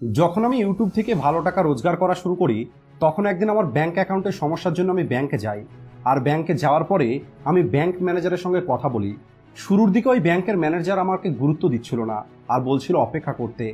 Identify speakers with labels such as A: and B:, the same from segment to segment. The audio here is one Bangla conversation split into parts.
A: যখন আমি ইউটিউব থেকে ভালো টাকা রোজগার করা শুরু করি, তখন একদিন আমার ব্যাংক অ্যাকাউন্টের সমস্যার জন্য আমি ব্যাংকে যাই। আর ব্যাংকে যাওয়ার পরে আমি ব্যাংক ম্যানেজারের সঙ্গে কথা বলি। শুরুর দিকে ওই ব্যাংকের ম্যানেজার আমাকে গুরুত্ব দিচ্ছিল না আর বলছিল অপেক্ষা করতে।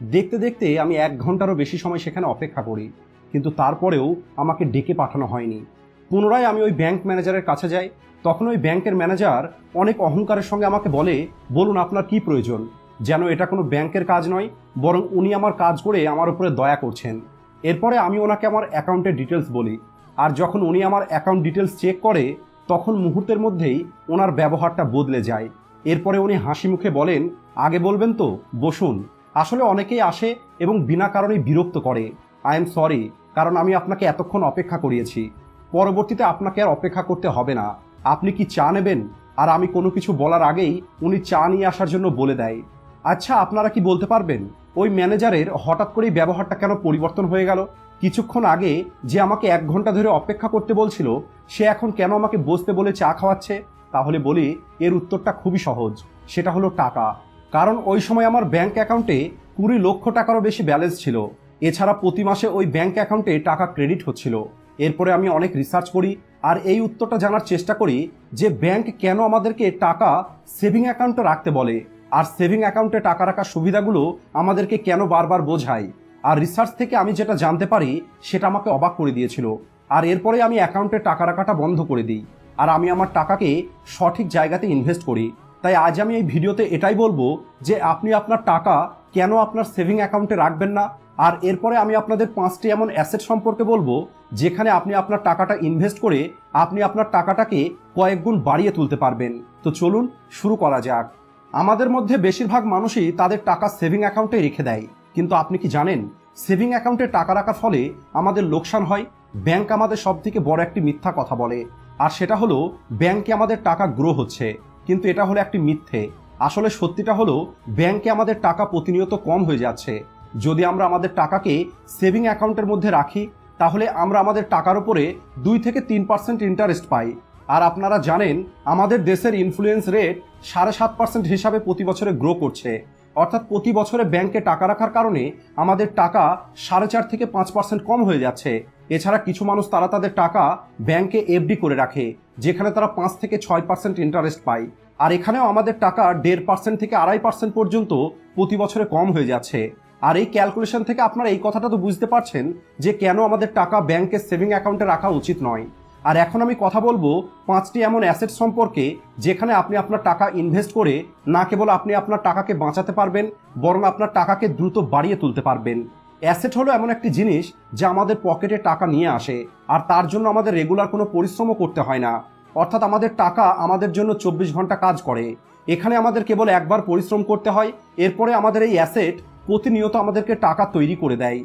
A: দেখতে দেখতে আমি এক ঘন্টারও বেশি সময় সেখানে অপেক্ষা করি, কিন্তু তারপরেও আমাকে ডেকে পাঠানো হয়নি। পুনরায় আমি ওই ব্যাংক ম্যানেজারের কাছে যাই। তখন ওই ব্যাংকের ম্যানেজার অনেক অহংকারের সঙ্গে আমাকে বলে, বলুন, আপনার কি প্রয়োজন? যেন এটা কোনো ব্যাংকের কাজ নয়, বরং উনি আমার কাজ করে আমার উপরে দয়া করছেন। এরপরে আমি ওনাকে আমার অ্যাকাউন্টের ডিটেলস বলি। আর যখন উনি আমার অ্যাকাউন্ট ডিটেলস চেক করে, তখন মুহূর্তের মধ্যেই ওনার ব্যবহারটা বদলে যায়। এরপরে উনি হাসি মুখে বলেন, আগে বলবেন তো, বসুন। আসলে অনেকেই আসে এবং বিনা কারণে বিরক্ত করে। আই এম সরি, কারণ আমি আপনাকে এতক্ষণ অপেক্ষা করিয়েছি। পরবর্তীতে আপনাকে আর অপেক্ষা করতে হবে না। আপনি কি চা নেবেন? আর আমি কোনো কিছু বলার আগেই উনি চা নিয়ে আসার জন্য বলে দেয়। আচ্ছা আপনারা কি বলতে পারবেন? ওই ম্যানেজারের হঠাৎ করেই ব্যবহারটা কেন পরিবর্তন হয়ে গেল? কিছুক্ষণ আগে যে আমাকে এক ঘণ্টা ধরে অপেক্ষা করতে বলছিল, সে এখন কেন আমাকে বসতে বলে চা খাওয়াচ্ছে? তাহলে বলি, এর উত্তরটা খুবই সহজ। সেটা হলো টাকা। কারণ ওই সময় আমার ব্যাংক অ্যাকাউন্টে কুড়ি লক্ষ টাকারও বেশি ব্যালেন্স ছিল। এছাড়া প্রতি মাসে ওই ব্যাংক অ্যাকাউন্টে টাকা ক্রেডিট হচ্ছিল। এরপরে আমি অনেক রিসার্চ করি আর এই উত্তরটা জানার চেষ্টা করি যে ব্যাংক কেন আমাদেরকে টাকা সেভিং অ্যাকাউন্টে রাখতে বলে। আর সেভিং অ্যাকাউন্টে টাকা রাখার সুবিধাগুলো আমাদেরকে কেন বারবার বোঝায়? আর রিসার্চ থেকে আমি যেটা জানতে পারি, সেটা আমাকে অবাক করে দিয়েছিল। আর এরপরে আমি অ্যাকাউন্টে টাকা রাখাটা বন্ধ করে দিই। আর আমি আমার টাকাকে সঠিক জায়গাতে ইনভেস্ট করি। তাই আজ আমি এই ভিডিওতে এটাই বলব যে আপনি আপনার টাকা কেন আপনার সেভিং অ্যাকাউন্টে রাখবেন না? আর এরপরে আমি আপনাদের পাঁচটি এমন অ্যাসেট সম্পর্কে বলব, যেখানে আপনি আপনার টাকাটা ইনভেস্ট করে আপনি আপনার টাকাটাকে কয়েক গুণ বাড়িয়ে তুলতে পারবেন। তো চলুন শুরু করা যাক। আমাদের মধ্যে বেশিরভাগ মানুষই তাদের টাকা সেভিং অ্যাকাউন্টে রেখে দেয়। কিন্তু আপনি কি জানেন সেভিং অ্যাকাউন্টে টাকা রাখার ফলে আমাদের লোকসান হয়? ব্যাংক আমাদের সব থেকে বড় একটি মিথ্যা কথা বলে। আর সেটা হলো, ব্যাংকে আমাদের টাকা গ্রো হচ্ছে। কিন্তু এটা হলো একটি মিথ্যে। আসলে সত্যিটা হলো, ব্যাংকে আমাদের টাকা প্রতিনিয়ত কম হয়ে যাচ্ছে। যদি আমরা আমাদের টাকাকে সেভিং অ্যাকাউন্টের মধ্যে রাখি, তাহলে আমরা আমাদের টাকার উপরে দুই থেকে তিন পার্সেন্ট ইন্টারেস্ট পাই। আর আপনারা জানেন, আমাদের দেশের ইনফ্লুয়েন্স রেট সাড়ে সাত পার্সেন্ট হিসাবে প্রতি বছরে গ্রো করছে। অর্থাৎ প্রতি বছরে ব্যাংকে টাকা রাখার কারণে আমাদের টাকা সাড়ে চার থেকে পাঁচ পার্সেন্ট কম হয়ে যাচ্ছে। এছাড়া কিছু মানুষ তারা তাদের টাকা ব্যাংকে এফডি করে রাখে, যেখানে তারা পাঁচ থেকে ছয় পার্সেন্ট ইন্টারেস্ট পায়। আর এখানেও আমাদের টাকা দেড় পার্সেন্ট থেকে আড়াই পার্সেন্ট পর্যন্ত প্রতি বছরে কম হয়ে যাচ্ছে। আর এই ক্যালকুলেশন থেকে আপনারা এই কথাটা তো বুঝতে পারছেন যে কেন আমাদের টাকা ব্যাংকের সেভিং অ্যাকাউন্টে রাখা উচিত নয়। আর এখন আমি কথা বলব পাঁচটি এমন অ্যাসেট সম্পর্কে যেখানে আপনি আপনার টাকা ইনভেস্ট করে না কেবল আপনি আপনার টাকাকে বাঁচাতে পারবেন, বরং আপনার টাকাকে দ্রুত বাড়িয়ে তুলতে পারবেন। অ্যাসেট হলো এমন একটি জিনিস যা আমাদের পকেটে টাকা নিয়ে আসে, আর তার জন্য আমাদের রেগুলার কোনো পরিশ্রমও করতে হয় না। অর্থাৎ আমাদের টাকা আমাদের জন্য চব্বিশ ঘণ্টা কাজ করে। এখানে আমাদের কেবল একবার পরিশ্রম করতে হয়, এরপরে আমাদের এই অ্যাসেট প্রতিনিয়ত আমাদেরকে টাকা তৈরি করে দেয়।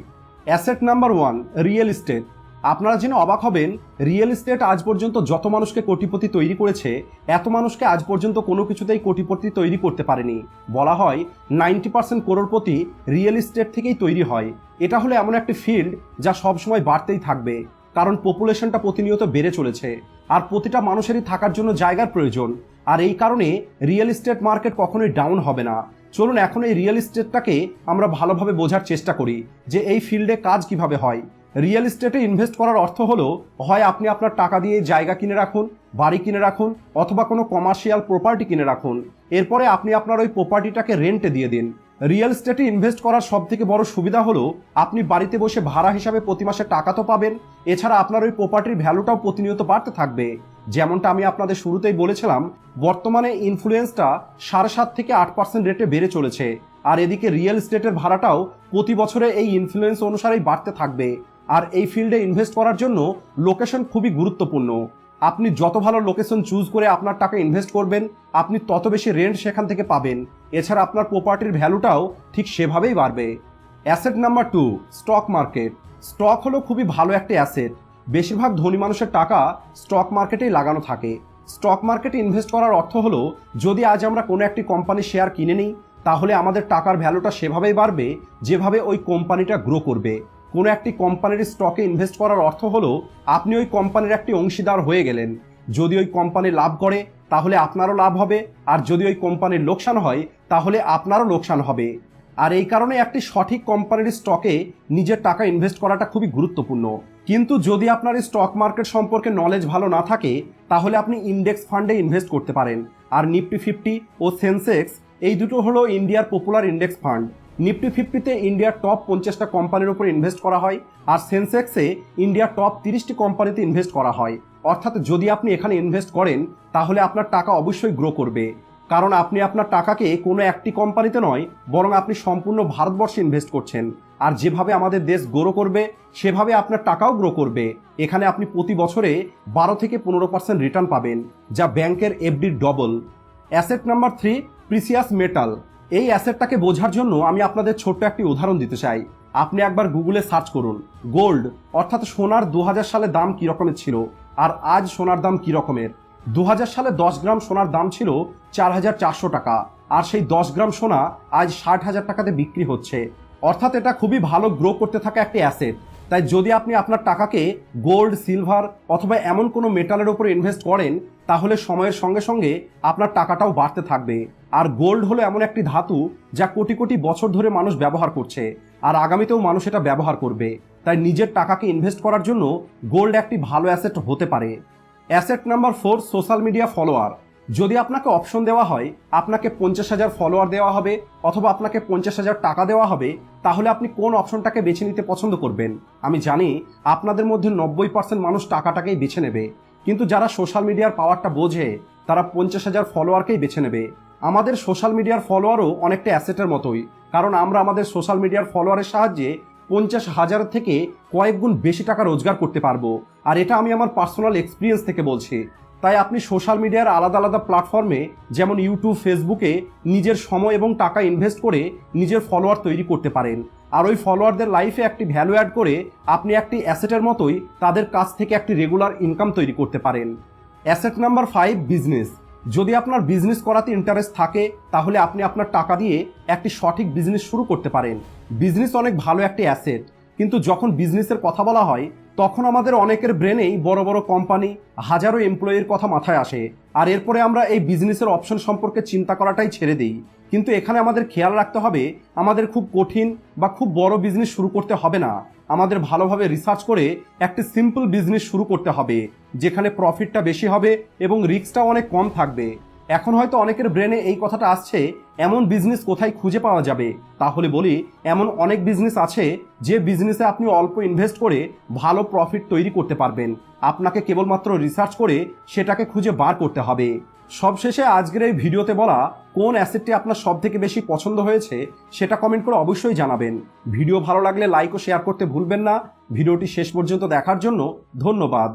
A: Asset number one, real estate. আপনারা জেনে অবাক হবেন রিয়েল এস্টেট আজ পর্যন্ত যত মানুষকে কোটিপতি তৈরি করেছে, এত মানুষকে আজ পর্যন্ত কোনো কিছুতেই কোটিপতি তৈরি করতে পারেনি। বলা হয় ninety percent crorepati real estate থেকেই তৈরি হয়। এটা হলো এমন একটি ফিল্ড যা সবসময় বাড়তেই থাকবে, কারণ পপুলেশনটা প্রতিনিয়ত বেড়ে চলেছে। আর প্রতিটা মানুষেরই থাকার জন্য জায়গার প্রয়োজন। আর এই কারণে রিয়েল এস্টেট মার্কেট কখনোই ডাউন হবে না। চলুন এখন এই রিয়েল এস্টেটটাকে আমরা ভালোভাবে বোঝার চেষ্টা করি যে এই ফিল্ডে কাজ কীভাবে হয়। রিয়েল এস্টেটে ইনভেস্ট করার অর্থ হলো, হয় আপনি আপনার টাকা দিয়ে জায়গা কিনে রাখুন, বাড়ি কিনে রাখুন, অথবা কোনো কমার্শিয়াল প্রপার্টি কিনে রাখুন। এরপরে আপনি আপনার ওই প্রপার্টিটাকে রেন্টে দিয়ে দিন। রিয়েল এস্টেটে ইনভেস্ট করার সব থেকে বড় সুবিধা হলো, আপনি বাড়িতে বসে ভাড়া হিসাবে প্রতি মাসে টাকা তো পাবেন, এছাড়া আপনার ওই প্রপার্টির ভ্যালুটাও প্রতিনিয়ত বাড়তে থাকবে। যেমনটা আমি আপনাদের শুরুতেই বলেছিলাম, বর্তমানে ইনফ্লুয়েন্সটা সাড়ে সাত থেকে আট পার্সেন্ট রেটে বেড়ে চলেছে, আর এদিকে রিয়েল এস্টেটের ভাড়াটাও প্রতি বছরে এই ইনফ্লুয়েন্স অনুসারেই বাড়তে থাকবে। আর এই ফিল্ডে ইনভেস্ট করার জন্য লোকেশন খুবই গুরুত্বপূর্ণ। আপনি যত ভালো লোকেশন চুজ করে আপনার টাকা ইনভেস্ট করবেন, আপনি তত বেশি রেন্ট সেখান থেকে পাবেন। এছাড়া আপনার প্রপার্টির ভ্যালুটাও ঠিক সেভাবেই বাড়বে। Asset number two stock market stock হলো খুবই ভালো একটি অ্যাসেট বেশিরভাগ ধনী মানুষের টাকা স্টক মার্কেটেই লাগানো থাকে। স্টক মার্কেটে ইনভেস্ট করার অর্থ হলো, যদি আজ আমরা কোনো একটি কোম্পানির শেয়ার কিনে নিই, তাহলে আমাদের টাকার ভ্যালুটা সেভাবেই বাড়বে, যেভাবে ওই কোম্পানিটা গ্রো করবে। কোনো একটি কোম্পানির স্টকে ইনভেস্ট করার অর্থ হলো, আপনি ওই কোম্পানির একটি অংশীদার হয়ে গেলেন। যদি ওই কোম্পানি লাভ করে, তাহলে আপনারও লাভ হবে। আর যদি ওই কোম্পানির লোকসান হয়, তাহলে আপনারও লোকসান হবে। আর এই কারণে একটি সঠিক কোম্পানির স্টকে নিজের টাকা ইনভেস্ট করাটা খুবই গুরুত্বপূর্ণ। কিন্তু যদি আপনার স্টক মার্কেট সম্পর্কে নলেজ ভালো না থাকে, তাহলে আপনি ইন্ডেক্স ফান্ডে ইনভেস্ট করতে পারেন। আর নিফটি ফিফটি ও সেন্সেক্স এই দুটো হলো ইন্ডিয়ার পপুলার ইন্ডেক্স ফান্ড নিফটি ফিফটিতে ইন্ডিয়ার টপ পঞ্চাশটা কোম্পানির উপর ইনভেস্ট করা হয় আর সেন্সেক্সে ইন্ডিয়ার টপ তিরিশটি কোম্পানিতে ইনভেস্ট করা হয়। অর্থাৎ যদি আপনি এখানে ইনভেস্ট করেন, তাহলে আপনার টাকা অবশ্যই গ্রো করবে। কারণ আপনি আপনার টাকাকে কোনো একটি কোম্পানিতে নয়, বরং আপনি সম্পূর্ণ ভারতবর্ষে ইনভেস্ট করছেন। আর যেভাবে আমাদের দেশ গ্রো করবে, সেভাবে আপনার টাকাও গ্রো করবে। এখানে আপনি প্রতি বছরে বারো থেকে পনেরো পার্সেন্ট রিটার্ন পাবেন, যা ব্যাংকের এফডির double asset number three precious metal এই অ্যাসেটটাকে বোঝার জন্য আমি আপনাদের ছোট্ট একটি উদাহরণ দিতে চাই। আপনি একবার গুগলে সার্চ করুন, গোল্ড, অর্থাৎ সোনার দু হাজার সালে দাম কী রকমের ছিল আর আজ সোনার দাম কী রকমের? দু হাজার সালে দশ গ্রাম সোনার দাম ছিল চার হাজার চারশো টাকা আর সেই দশ গ্রাম সোনা আজ ষাট হাজার টাকাতে বিক্রি হচ্ছে। অর্থাৎ এটা খুবই ভালো গ্রো করতে থাকা একটি অ্যাসেট তাই যদি আপনি আপনার টাকাকে গোল্ড সিলভার অথবা এমন কোনো মেটালের উপর ইনভেস্ট করেন, তাহলে সময়ের সঙ্গে সঙ্গে আপনার টাকাটাও বাড়তে থাকবে। আর গোল্ড হলো এমন একটি ধাতু যা কোটি কোটি বছর ধরে মানুষ ব্যবহার করছে, আর আগামীতেও মানুষ এটা ব্যবহার করবে। তাই নিজের টাকাকে ইনভেস্ট করার জন্য গোল্ড একটি ভালো অ্যাসেট হতে পারে। Asset number four social media follower যদি আপনাকে অপশন দেওয়া হয়, আপনাকে পঞ্চাশ হাজার ফলোয়ার দেওয়া হবে অথবা আপনাকে পঞ্চাশ হাজার টাকা দেওয়া হবে, তাহলে আপনি কোন অপশনটাকে বেছে নিতে পছন্দ করবেন? আমি জানি আপনাদের মধ্যে নব্বই পার্সেন্ট মানুষ টাকাটাকেই বেছে নেবে। কিন্তু যারা সোশ্যাল মিডিয়ার পাওয়ারটা বোঝে, তারা পঞ্চাশ হাজার ফলোয়ারকেই বেছে নেবে। আমাদের সোশ্যাল মিডিয়ার ফলোয়ারও অনেকটা অ্যাসেটের মতোই। কারণ আমরা আমাদের সোশ্যাল মিডিয়ার ফলোয়ারের সাহায্যে পঞ্চাশ হাজার থেকে কয়েক গুণ বেশি টাকা রোজগার করতে পারব। আর এটা আমি আমার পার্সোনাল এক্সপিরিয়েন্স থেকে বলছি। তাই আপনি সোশ্যাল মিডিয়ার আলাদা আলাদা প্ল্যাটফর্মে যেমন ইউটিউব, ফেসবুকে নিজের সময় এবং টাকা ইনভেস্ট করে নিজের ফলোয়ার তৈরি করতে পারেন। আর ওই ফলোয়ারদের লাইফে একটি ভ্যালু অ্যাড করে আপনি একটি অ্যাসেটের মতোই তাদের কাছ থেকে একটি রেগুলার ইনকাম তৈরি করতে পারেন। অ্যাসেট নাম্বার ফাইভ বিজনেস যদি আপনার বিজনেস করাতে ইন্টারেস্ট থাকে, তাহলে আপনি আপনার টাকা দিয়ে একটি সঠিক বিজনেস শুরু করতে পারেন। বিজনেস অনেক ভালো একটি অ্যাসেট কিন্তু যখন বিজনেসের কথা বলা হয় তখন আমাদের অনেকের ব্রেনেই বড় বড় কোম্পানি হাজারো এমপ্লয়ির কথা মাথায় আসে। আর এরপরে আমরা এই বিজনেসের অপশন সম্পর্কে চিন্তা করাটাই ছেড়ে দিই। কিন্তু এখানে আমাদের খেয়াল রাখতে হবে, আমাদের খুব কঠিন বা খুব বড় বিজনেস শুরু করতে হবে না। আমাদের ভালোভাবে রিসার্চ করে একটি সিম্পল বিজনেস শুরু করতে হবে, যেখানে প্রফিটটা বেশি হবে এবং রিস্কটাও অনেক কম থাকবে। এখন হয়তো অনেকের ব্রেনে এই কথাটা আসছে, এমন বিজনেস কোথায় খুঁজে পাওয়া যাবে? তাহলে বলি, এমন অনেক বিজনেস আছে যে বিজনেসে আপনি অল্প ইনভেস্ট করে ভালো প্রফিট তৈরি করতে পারবেন। আপনাকে কেবলমাত্র রিসার্চ করে সেটাকে খুঁজে বার করতে হবে। সবশেষে আজকের এই ভিডিওতে বলা, কোন অ্যাসেটটি আপনার সব থেকে বেশি পছন্দ হয়েছে, সেটা কমেন্ট করে অবশ্যই জানাবেন। ভিডিও ভালো লাগলে লাইক ও শেয়ার করতে ভুলবেন না। ভিডিওটি শেষ পর্যন্ত দেখার জন্য ধন্যবাদ।